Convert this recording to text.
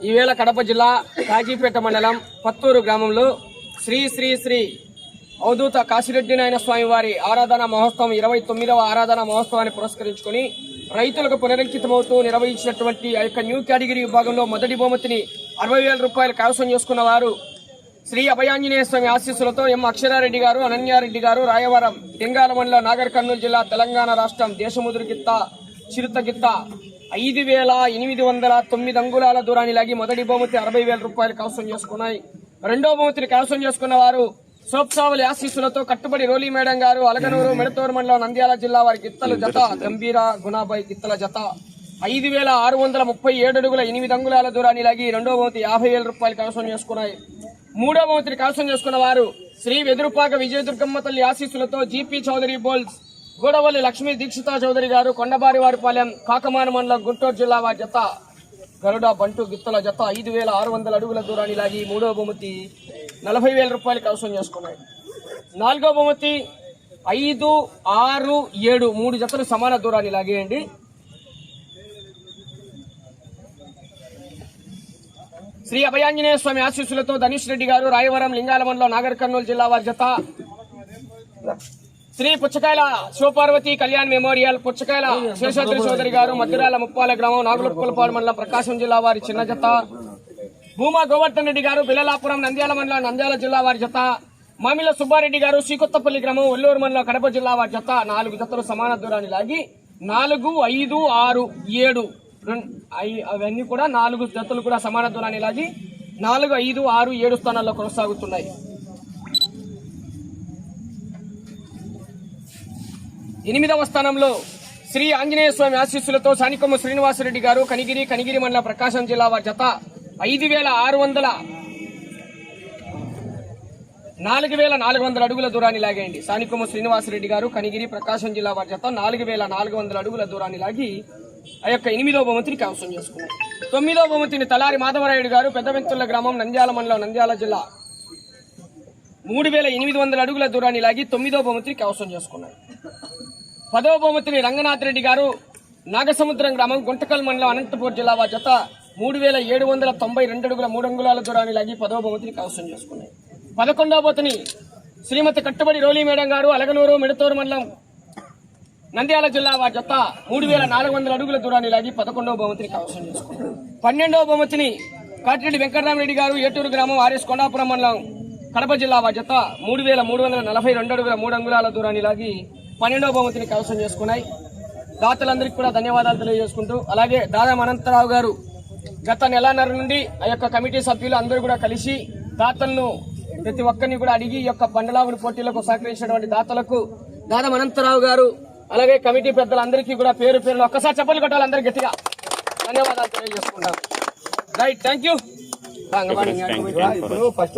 ఈవేళ కడప జిల్లా కాజీపేట మండలం పత్తూరు గ్రామంలో శ్రీ శ్రీ శ్రీ అవధూత కాశిరెడ్డి నాయన స్వామి వారి ఆరాధన మహోత్సవం ఇరవై తొమ్మిదవ ఆరాధన మహోత్సవాన్ని పురస్కరించుకొని రైతులకు పునరంకితమవుతూ నిర్వహించినటువంటి ఆ యొక్క న్యూ కేటగిరీ విభాగంలో మొదటి బహుమతిని అరవై వేల రూపాయలు కైవసం చేసుకున్న వారు శ్రీ అభయాంజనేయ స్వామి ఆశీస్సులతో ఎం అక్షరారెడ్డి గారు అనన్యారెడ్డి గారు రాయవరం లింగాల మండలం నాగర్ కర్నూలు జిల్లా తెలంగాణ రాష్ట్రం దేశముదురు గిత్త చిరుత గిత్త ఐదు వేల ఎనిమిది వందల తొమ్మిది అంగుళాల దూరాన్ని లాగి మొదటి బహుమతి అరవై వేల రూపాయలు కవసం చేసుకున్నాయి. రెండో బహుమతిని కవసం చేసుకున్న వారు సోప్సావలి ఆశీస్సులతో కట్టుబడి రోలీ మేడం గారు అలగనూరు మెడతూరు మండలం నంద్యాల జిల్లా వారి గిత్తల జత గంభీర గుణాబాయి గిత్తల జత. ఐదు వేల ఆరు వందల ముప్పై ఏడు అడుగుల ఎనిమిది అంగుళాల దూరాన్ని లాగి రెండో బహుమతి యాభై వేల రూపాయలు కవసం చేసుకున్నాయి. మూడో బహుమతిని కవసం చేసుకున్న వారు శ్రీ వెదురుపాక విజయ దుర్గమ్మ తల్లి ఆశీస్సులతో జీపీ చౌదరి బోల్స్ గూడవల్లి లక్ష్మీ దీక్షితా చౌదరి గారు కొండబారివారిపాలెం కాకమాన మండలం గుంటూరు జిల్లా వారి జత గరుడ బంటు గిత్తల జత ఐదు వేల ఆరు వందల అడుగుల దూరాన్ని లాగి మూడో బహుమతి నలభై వేల రూపాయలు కవసం చేసుకున్నాయి. నాలుగో బహుమతి ఐదు ఆరు ఏడు మూడు జతలు సమాన దూరాన్ని లాగేయండి. శ్రీ అభయాంజనేయ స్వామి ఆశీస్సులతో ధనుష్ రెడ్డి గారు రాయవరం లింగాల మండలం నాగర్ కర్నూలు జిల్లా వారి జత. శ్రీ పుచ్చకాయల శివపార్వతి కళ్యాణ్ మెమోరియల్ పుచ్చకాయల శేషాద్రి చౌదరి గారు మధ్యరాల ముప్పాల గ్రామం నాగులపులపాడు మండలం ప్రకాశం జిల్లా వారి చిన్న జత. భూమా గోవర్ధన్ రెడ్డి గారు బిల్లలాపురం నంద్యాల మండలం నంద్యాల జిల్లా వారి జత. మామిల సుబ్బారెడ్డి గారు శ్రీకొత్తపల్లి గ్రామం ఒల్లూరు మండలం కడప జిల్లా వారి జత. నాలుగు జతలు సమాన దూరాన్ని లాగి నాలుగు ఐదు ఆరు ఏడు ఐ- అవన్నీ కూడా నాలుగు జతలు కూడా సమాన దూరాన్ని లాగి నాలుగు ఐదు ఆరు ఏడు స్థానాల్లో కొనసాగుతున్నాయి. ఎనిమిదవ స్థానంలో శ్రీ ఆంజనేయ స్వామి ఆశీస్సులతో సానికొమ్మ శ్రీనివాసరెడ్డి గారు కనిగిరి కనిగిరి మండల ప్రకాశం జిల్లా వారి జత ఐదు వేల ఆరు వందల నాలుగు వేల నాలుగు వందల అడుగుల దూరాన్ని లాగేయండి. సానికొమ్మ శ్రీనివాసరెడ్డి గారు కనిగిరి ప్రకాశం జిల్లా వారి జత నాలుగు వేల నాలుగు వందల అడుగుల దూరాన్ని లాగి ఆ యొక్క ఎనిమిదో బహుమతిని కవసం చేసుకున్నారు. తొమ్మిదో బహుమతిని తలారి మాధవరాయుడు గారు పెద్దవెంతుల గ్రామం నంద్యాల మండలం నంద్యాల జిల్లా మూడు వేల ఎనిమిది వందల అడుగుల దూరాన్ని లాగి తొమ్మిదో బహుమతిని కవసం చేసుకున్నారు. పదవ బహుమతిని రంగనాథ్ రెడ్డి గారు నాగసముద్రం గ్రామం గుంటకల్ మండలం అనంతపూర్ జిల్లా వారి జత మూడు వేల ఏడు వందల తొంభై రెండు అడుగుల మూడు అంగుళాల దూరాన్ని లాగి పదవ బహుమతిని కవసం చేసుకున్నాయి. పదకొండవ బహుమతిని శ్రీమతి కట్టుబడి రోలీ మేడం గారు అలగనూరు మిడతూరు మండలం నంద్యాల జిల్లా వారి జత మూడు వేల నాలుగు వందల అడుగుల దూరాన్ని లాగి పదకొండవ బహుమతిని కవసం చేసుకున్నారు. పన్నెండవ బహుమతిని కాటిరెడ్డి వెంకటరామరెడ్డి గారు ఏటూరు గ్రామం ఆర్ఎస్ కొండాపురం మండలం కడప జిల్లా జత మూడు వేల మూడు వందల నలభై రెండు అడుగుల మూడు అంగుళాల దూరాన్ని లాగి పన్నెండవ బహుమతిని కవసం చేసుకున్నాయి. దాతలందరికీ కూడా ధన్యవాదాలు తెలియజేసుకుంటూ అలాగే దాదాం అనంతరావు గారు గత నెలన్నర నుండి ఆ యొక్క కమిటీ సభ్యులు అందరూ కూడా కలిసి దాతలను ప్రతి ఒక్కరిని కూడా అడిగి ఈ యొక్క బండలాగుడు పోటీలకు సహకరించినటువంటి దాతలకు దాదాం అనంతరావు గారు అలాగే కమిటీ పెద్దలందరికీ కూడా పేరు పేరులో ఒక్కసారి చెప్పలు కొట్టాలి అందరు గట్టిగా. ధన్యవాదాలు తెలియజేసుకుంటాం రైట్ థ్యాంక్ యూ ఇప్పుడు ఫస్ట్